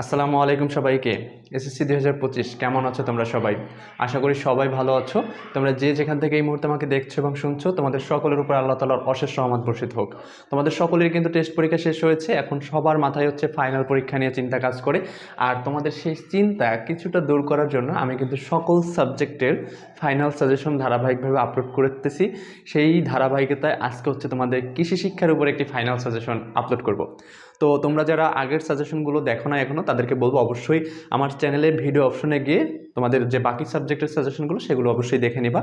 আসসালামু আলাইকুম সবাইকে। এসএসসি দুই হাজার পঁচিশ, কেমন আছো তোমরা সবাই? আশা করি সবাই ভালো আছো। তোমরা যে যেখান থেকে এই মুহূর্তে আমাকে দেখছ এবং শুনছো, তোমাদের সকলের উপর আল্লাহ তালার অশেষ রহমত বর্ষিত হোক। তোমাদের সকলের কিন্তু টেস্ট পরীক্ষা শেষ হয়েছে। এখন সবার মাথায় হচ্ছে ফাইনাল পরীক্ষা নিয়ে চিন্তা কাজ করে। আর তোমাদের সেই চিন্তা কিছুটা দূর করার জন্য আমি কিন্তু সকল সাবজেক্টের ফাইনাল সাজেশন ধারাবাহিকভাবে আপলোড করতেছি। সেই ধারাবাহিকতায় আজকে হচ্ছে তোমাদের কৃষি শিক্ষার উপর একটি ফাইনাল সাজেশন আপলোড করব। তো তোমরা যারা আগের সাজেশনগুলো দেখো না এখনও তাদেরকে বলব অবশ্যই আমার চ্যানেলে ভিডিও অপশনে গিয়ে তোমাদের যে বাকি সাবজেক্টের সাজেশনগুলো সেগুলো অবশ্যই দেখে নিবা।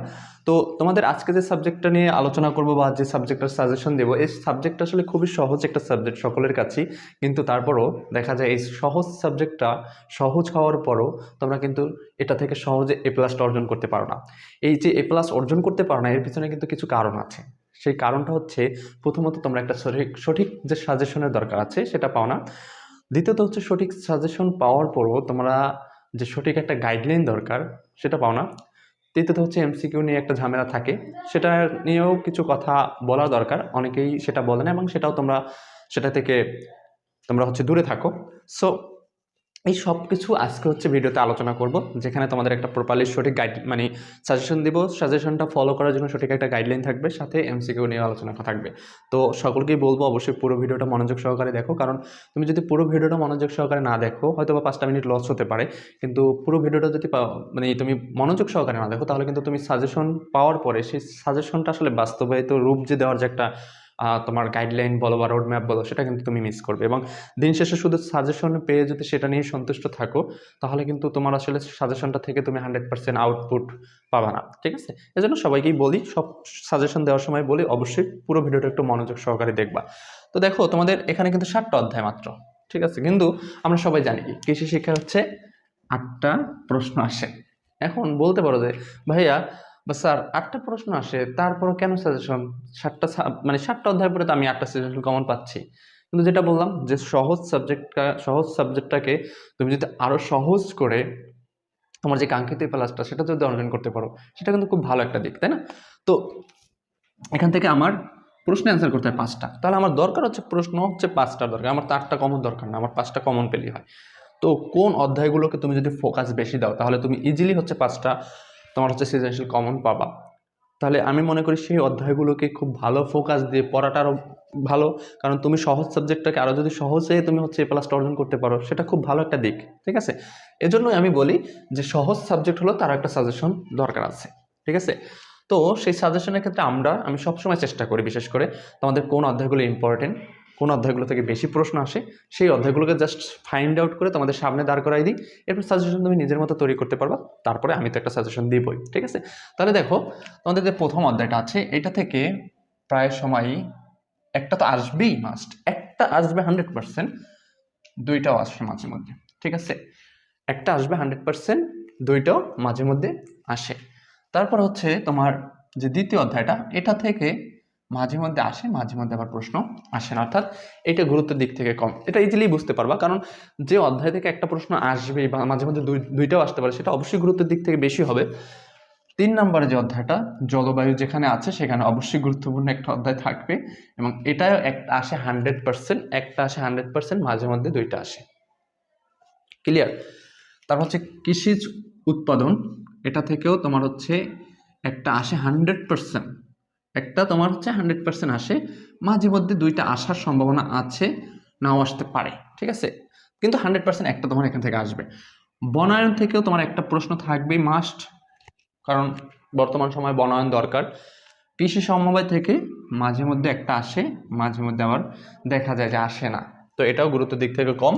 তো তোমাদের আজকে যে সাবজেক্টটা নিয়ে আলোচনা করব বা যে সাবজেক্টের সাজেশন দেবো, এই সাবজেক্টটা আসলে খুবই সহজ একটা সাবজেক্ট সকলের কাছেই, কিন্তু তারপরও দেখা যায় এই সহজ সাবজেক্টটা সহজ হওয়ার পরও তোমরা কিন্তু এটা থেকে সহজে এ প্লাসটা অর্জন করতে পারো না। এই যে এ প্লাস অর্জন করতে পারো না, এর পিছনে কিন্তু কিছু কারণ আছে। সেই কারণটা হচ্ছে প্রথমত তোমরা একটা সঠিক সঠিক যে সাজেশনের দরকার আছে সেটা পাও না। দ্বিতীয়ত হচ্ছে সঠিক সাজেশন পাওয়ার পরও তোমরা যে সঠিক একটা গাইডলাইন দরকার সেটা পাও না। তৃতীয়ত হচ্ছে এমসিকিউ নিয়ে একটা ঝামেলা থাকে। সেটা নিয়েও কিছু কথা বলা দরকার। অনেকেই সেটা বলে না এবং সেটাও তোমরা, সেটা থেকে তোমরা হচ্ছে দূরে থাকো। সো এই সব কিছু আজকে হচ্ছে ভিডিওতে আলোচনা করব, যেখানে তোমাদের একটা প্রপারলি সঠিক গাইড মানে সাজেশন দিব। সাজেশনটা ফলো করার জন্য সঠিক একটা গাইডলাইন থাকবে, সাথে এমসিকিউ নিয়ে আলোচনা থাকবে। তো সকলকেই বলব অবশ্যই পুরো ভিডিওটা মনোযোগ সহকারে দেখো, কারণ তুমি যদি পুরো ভিডিওটা মনোযোগ সহকারে না দেখো হয়তো বা পাঁচটা মিনিট লস হতে পারে। কিন্তু পুরো ভিডিওটা যদি মানে তুমি মনোযোগ সহকারে না দেখো, তাহলে কিন্তু তুমি সাজেশন পাওয়ার পরে সেই সাজেশনটা আসলে বাস্তবায়িত রূপ যে দেওয়ার যে একটা তোমার গাইডলাইন বলো বা রোড ম্যাপ বলো, সেটা কিন্তু তুমি মিস করবে। এবং দিন শেষে শুধু সাজেশন পেয়ে যদি সেটা নিয়ে সন্তুষ্ট থাকো, তাহলে কিন্তু তোমার আসলে সাজেশনটা থেকে তুমি হান্ড্রেড পার্সেন্ট আউটপুট পাবা না, ঠিক আছে? এজন্য সবাইকেই বলি, সব সাজেশন দেওয়ার সময় বলি, অবশ্যই পুরো ভিডিওটা একটু মনোযোগ সহকারে দেখবা। তো দেখো, তোমাদের এখানে কিন্তু সাতটা অধ্যায় মাত্র, ঠিক আছে? কিন্তু আমরা সবাই জানি কৃষি শিক্ষা হচ্ছে আটটা প্রশ্ন আসে। এখন বলতে পারো যে, ভাইয়া বা স্যার আটটা প্রশ্ন আসে, তারপরও কেন সাজেশন সাতটা মানে সাতটা অধ্যায় পরে তো আমি আটটা সাজেশন কমন পাচ্ছি। কিন্তু যেটা বললাম যে সহজ সাবজেক্টটা সহজ সাবজেক্টটাকে তুমি যদি আরও সহজ করে তোমার যে কাঙ্ক্ষিত প্লাসটা সেটা যদি অর্জন করতে পারো, সেটা কিন্তু খুব ভালো একটা দিক, তাই না? তো এখান থেকে আমার প্রশ্ন অ্যান্সার করতে হয় পাঁচটা। তাহলে আমার দরকার হচ্ছে প্রশ্ন হচ্ছে পাঁচটা দরকার, আমার তো আটটা কমন দরকার না, আমার পাঁচটা কমন পেলেই হয়। তো কোন অধ্যায়গুলোকে তুমি যদি ফোকাস বেশি দাও, তাহলে তুমি ইজিলি হচ্ছে পাঁচটা তোমার হচ্ছে সৃজনশীল কমন পাবা। তাহলে আমি মনে করি সেই অধ্যায়গুলোকে খুব ভালো ফোকাস দিয়ে পড়াটা আরও ভালো। কারণ তুমি সহজ সাবজেক্টটাকে আরও যদি সহজে তুমি হচ্ছে এ প্লাসটা অর্জন করতে পারো, সেটা খুব ভালো একটা দিক, ঠিক আছে? এজন্যই আমি বলি যে সহজ সাবজেক্ট হলো তার একটা সাজেশন দরকার আছে, ঠিক আছে? তো সেই সাজেশনের ক্ষেত্রে আমরা, আমি সবসময় চেষ্টা করি বিশেষ করে তোমাদের কোন অধ্যায়গুলো ইম্পর্টেন্ট কোন অধ্যায়গুলো থেকে বেশি প্রশ্ন আসে, সেই অধ্যায়গুলোকে জাস্ট ফাইন্ড আউট করে তোমাদের সামনে দাঁড় করাই দিই। এরপর সাজেশন তুমি নিজের মতো তৈরি করতে পারবা, তারপরে আমি তো একটা সাজেশন দিবই, ঠিক আছে? তাহলে দেখো, তোমাদের যে প্রথম অধ্যায়টা আছে, এটা থেকে প্রায় সময়ই একটা তো আসবেই মাস্ট একটা আসবে হান্ড্রেড পার্সেন্ট দুইটাও আসবে মাঝে মধ্যে, ঠিক আছে? একটা আসবে হান্ড্রেড পার্সেন্ট দুইটাও মাঝে মধ্যে আসে। তারপর হচ্ছে তোমার যে দ্বিতীয় অধ্যায়টা, এটা থেকে মাঝে মধ্যে আসে মাঝে মধ্যে আবার প্রশ্ন আসে না। অর্থাৎ এটা গুরুত্বের দিক থেকে কম। এটা ইজিলি বুঝতে পারবা। কারণ যে অধ্যায় থেকে একটা প্রশ্ন আসবে বা মাঝে মধ্যে দুই, দুইটাও আসতে পারে, সেটা অবশ্যই গুরুত্বের দিক থেকে বেশি হবে। তিন নম্বরে যে অধ্যায়টা, জলবায়ু যেখানে আছে, সেখানে অবশ্যই গুরুত্বপূর্ণ একটা অধ্যায় থাকবে এবং এটাও একটা আসে হান্ড্রেড পার্সেন্ট একটা আসে হান্ড্রেড পার্সেন্ট মাঝে মধ্যে দুইটা আসে। ক্লিয়ার তারপর হচ্ছে কৃষিজ উৎপাদন। এটা থেকেও তোমার হচ্ছে একটা আসে হান্ড্রেড পার্সেন্ট একটা তোমার হচ্ছে হান্ড্রেড পার্সেন্ট আসে মাঝে মধ্যে দুইটা আসার সম্ভাবনা আছে, নাও আসতে পারে, ঠিক আছে? কিন্তু হান্ড্রেড পার্সেন্ট একটা তোমার এখান থেকে আসবে। বনায়ন থেকেও তোমার একটা প্রশ্ন থাকবে মাস্ট কারণ বর্তমান সময় বনায়ন দরকার। কৃষি সমবায় থেকে মাঝে মধ্যে একটা আসে মাঝে মধ্যে আবার দেখা যায় যে আসে না। তো এটাও গুরুত্বের দিক থেকে কম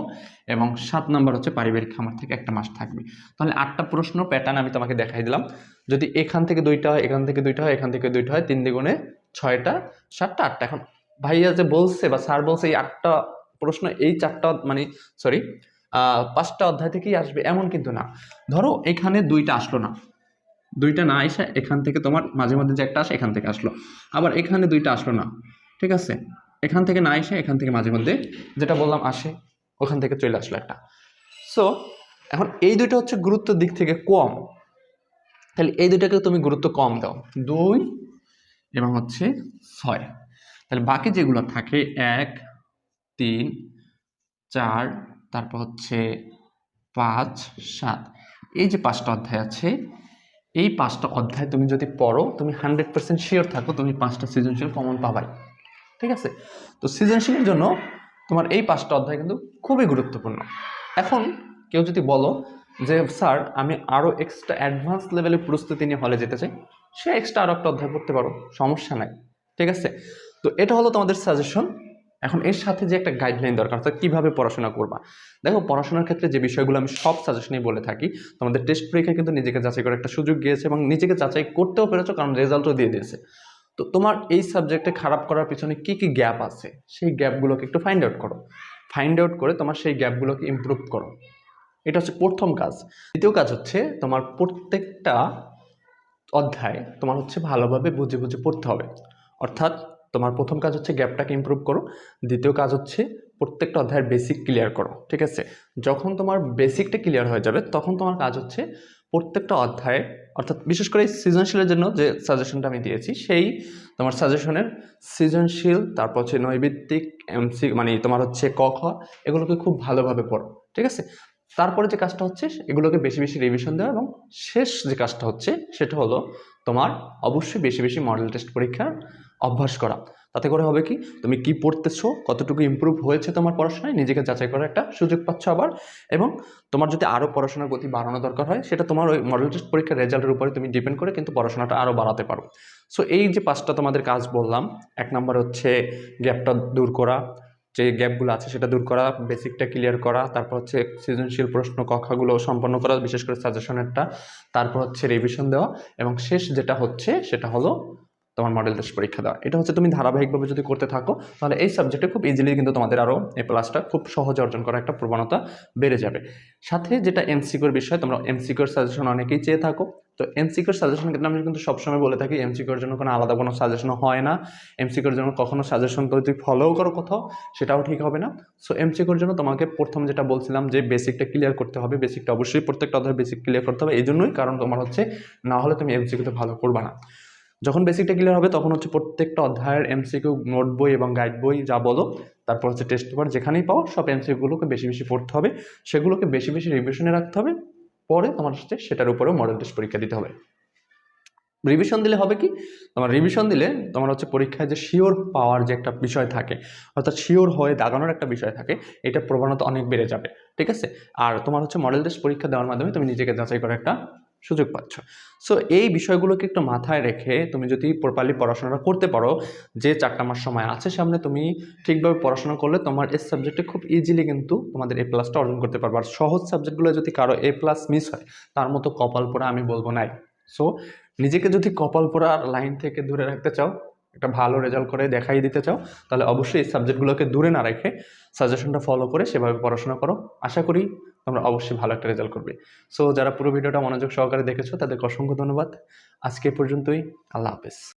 এবং সাত নম্বর হচ্ছে পারিবারিক খামার থেকে একটা মাস থাকবে। তাহলে আটটা প্রশ্ন প্যাটার্ন আমি তোমাকে দেখাই দিলাম। যদি এখান থেকে দুইটা হয়, এখান থেকে দুইটা হয়, এখান থেকে দুইটা হয়, তিন দ্বিগুণে ছয়টা, সাতটা, আটটা। এখন ভাইয়া যে বলছে বা স্যার বলছে এই আটটা প্রশ্ন, এই চারটা মানে সরি পাঁচটা অধ্যায় থেকেই আসবে এমন কিন্তু না। ধরো এখানে দুইটা আসলো না। দুইটা না এসে এখান থেকে তোমার মাঝে মধ্যে যে একটা আসে, এখান থেকে আসলো। আবার এখানে দুইটা আসলো না। ঠিক আছে? এখান থেকে না এসে এখান থেকে মাঝে মধ্যে যেটা বললাম আসে, ওখান থেকে চলে আসলো একটা। সো এখন এই দুইটা হচ্ছে গুরুত্বের দিক থেকে কম। তাহলে এই দুইটাকে তুমি গুরুত্ব কম দাও। দুই এবং হচ্ছে ছয়। তাহলে বাকি যেগুলো থাকে, এক, তিন, চার, তারপর হচ্ছে পাঁচ, সাত। এই যে পাঁচটা অধ্যায় আছে, এই পাঁচটা অধ্যায় তুমি যদি পড়ো, তুমি হান্ড্রেড পার্সেন্ট শিওর থাকো তুমি পাঁচটা সৃজনশীল কমন পাবাই। ঠিক আছে? তো সৃজনশীলের জন্য তোমার এই পাঁচটা অধ্যায় কিন্তু খুবই গুরুত্বপূর্ণ। এখন কেউ যদি বলো যে, স্যার, আমি আরও এক্সট্রা অ্যাডভান্স লেভেলে প্রস্তুতি নিয়ে হলে যেতে চাই, সে এক্সট্রা আরও একটা অধ্যায় পড়তে পারো, সমস্যা নাই। ঠিক আছে? তো এটা হলো তোমাদের সাজেশন এখন এর সাথে যে একটা গাইডলাইন দরকার, অর্থাৎ কীভাবে পড়াশোনা করবা। দেখো, পড়াশোনার ক্ষেত্রে যে বিষয়গুলো আমি সব সাজেশনেই বলে থাকি, তোমাদের টেস্ট পরীক্ষায় কিন্তু নিজেকে যাচাই করার একটা সুযোগ গিয়েছে এবং নিজেকে যাচাই করতেও পেরেছ, কারণ রেজাল্টও দিয়ে দিয়েছে। তো তোমার এই সাবজেক্টে খারাপ করার পিছনে কী কী গ্যাপ আছে? সেই গ্যাপগুলোকে একটু ফাইন্ড আউট করো। ফাইন্ড আউট করে তোমার সেই গ্যাপগুলোকে ইমপ্রুভ করো। এটা হচ্ছে প্রথম কাজ। দ্বিতীয় কাজ হচ্ছে তোমার প্রত্যেকটা অধ্যায় তোমার হচ্ছে ভালোভাবে বুঝে বুঝে পড়তে হবে। অর্থাৎ তোমার প্রথম কাজ হচ্ছে গ্যাপটাকে ইমপ্রুভ করো। দ্বিতীয় কাজ হচ্ছে প্রত্যেকটা অধ্যায়ের বেসিক ক্লিয়ার করো। ঠিক আছে? যখন তোমার বেসিকটা ক্লিয়ার হয়ে যাবে, তখন তোমার কাজ হচ্ছে প্রত্যেকটা অধ্যায়ে, অর্থাৎ বিশেষ করে সৃজনশীলের জন্য যে সাজেশনটা আমি দিয়েছি, সেই তোমার সাজেশনের সৃজনশীল, তারপর হচ্ছে নৈবিত্তিক এমসি মানে তোমার হচ্ছে ক, খ, এগুলোকে খুব ভালোভাবে পড়ো, ঠিক আছে? তারপরে যে কাজটা হচ্ছে, এগুলোকে বেশি বেশি রিভিশন দেওয়া এবং শেষ যে কাজটা হচ্ছে, সেটা হলো তোমার অবশ্যই বেশি বেশি মডেল টেস্ট পরীক্ষার অভ্যাস করা। তাতে করে হবে কি, তুমি কি পড়তেছো, কতটুকু ইমপ্রুভ হয়েছে তোমার পড়াশোনায়, নিজেকে যাচাই করার একটা সুযোগ পাচ্ছ আবার। এবং তোমার যদি আরও পড়াশোনার গতি বাড়ানো দরকার হয়, সেটা তোমার ওই মডেল টেস্ট পরীক্ষার রেজাল্টের উপরে তুমি ডিপেন্ড করে কিন্তু পড়াশোনাটা আরও বাড়াতে পারো। সো এই যে পাঁচটা তোমাদের কাজ বললাম, এক নম্বর হচ্ছে গ্যাপটা দূর করা, যে গ্যাপগুলো আছে সেটা দূর করা বেসিকটা ক্লিয়ার করা, তারপর হচ্ছে সৃজনশীল প্রশ্ন কক্ষাগুলো সম্পন্ন করা, বিশেষ করে সাজেশনেরটা তারপর হচ্ছে রিভিশন দেওয়া, এবং শেষ যেটা হচ্ছে, সেটা হলো তোমার মডেল টেস্ট পরীক্ষা দেওয়া। এটা হচ্ছে তুমি ধারাবাহিকভাবে যদি করতে থাকো, তাহলে এই সাবজেক্টে খুব ইজিলি কিন্তু তোমাদের আরও এই প্লাসটা খুব সহজে অর্জন করার একটা প্রবণতা বেড়ে যাবে। সাথে যেটা এমসিকিউর বিষয়, তোমরা এমসিকিউর সাজেশন অনেকেই চেয়ে থাকো। তো এমসিকিউর সাজেশন কিন্তু আমি কিন্তু সবসময় বলে থাকি এমসিকিউর জন্য কোনো আলাদা কোনো সাজেশন হয় না। এমসিকিউর জন্য কখনো সাজেশন তো তুই ফলোও করো কোথাও, সেটাও ঠিক হবে না। সো এমসিকিউর জন্য তোমাকে প্রথম যেটা বলছিলাম যে বেসিকটা ক্লিয়ার করতে হবে বেসিকটা অবশ্যই প্রত্যেকটা অধ্যায় বেসিক ক্লিয়ার করতে হবে। এই জন্যই কারণ তোমার হচ্ছে না হলে তুমি এমসিকিউতে ভালো করবা না। যখন বেসিকটা ক্লিয়ার হবে, তখন হচ্ছে প্রত্যেকটা অধ্যায়ের এমসিকিউ নোট বই এবং গাইড বই যা বলো, তারপর হচ্ছে টেস্ট পেপার যেখানেই পাও, সব এমসিকিউগুলোকে বেশি বেশি পড়তে হবে। সেগুলোকে বেশি বেশি রিভিশনে রাখতে হবে। পরে তোমার হচ্ছে সেটার উপরেও মডেল টেস্ট পরীক্ষা দিতে হবে। রিভিশন দিলে হবে কি? তোমার রিভিশন দিলে তোমার হচ্ছে পরীক্ষায় যে শিওর পাওয়ার যে একটা বিষয় থাকে, অর্থাৎ শিওর হয়ে দাগানোর একটা বিষয় থাকে, এটা প্রবণতা অনেক বেড়ে যাবে। ঠিক আছে? আর তোমার হচ্ছে মডেল টেস্ট পরীক্ষা দেওয়ার মাধ্যমে তুমি নিজেকে যাচাই করার একটা সুযোগ পাচ্ছ। সো এই বিষয়গুলোকে একটু মাথায় রেখে তুমি যদি প্রপারলি পড়াশোনাটা করতে পারো, যে চারটা মাস সময় আছে সামনে, তুমি ঠিকভাবে পড়াশোনা করলে তোমার এই সাবজেক্টে খুব ইজিলি কিন্তু তোমাদের এ প্লাসটা অর্জন করতে পারবে। আর সহজ সাবজেক্টগুলো যদি কারও এ প্লাস মিস হয়, তার মতো কপাল পোড়া আমি বলব নাই। সো নিজেকে যদি কপাল পোড়ার লাইন থেকে দূরে রাখতে চাও, একটা ভালো রেজাল্ট করে দেখাই দিতে চাও, তাহলে অবশ্যই এই সাবজেক্টগুলোকে দূরে না রেখে সাজেশনটা ফলো করে সেভাবে পড়াশোনা করো। আশা করি তোমরা অবশ্যই ভালো একটা রেজাল্ট করবে। সো যারা পুরো ভিডিওটা মনোযোগ সহকারে দেখেছ, তাদেরকে অসংখ্য ধন্যবাদ। আজকে পর্যন্তই। আল্লাহ হাফেজ।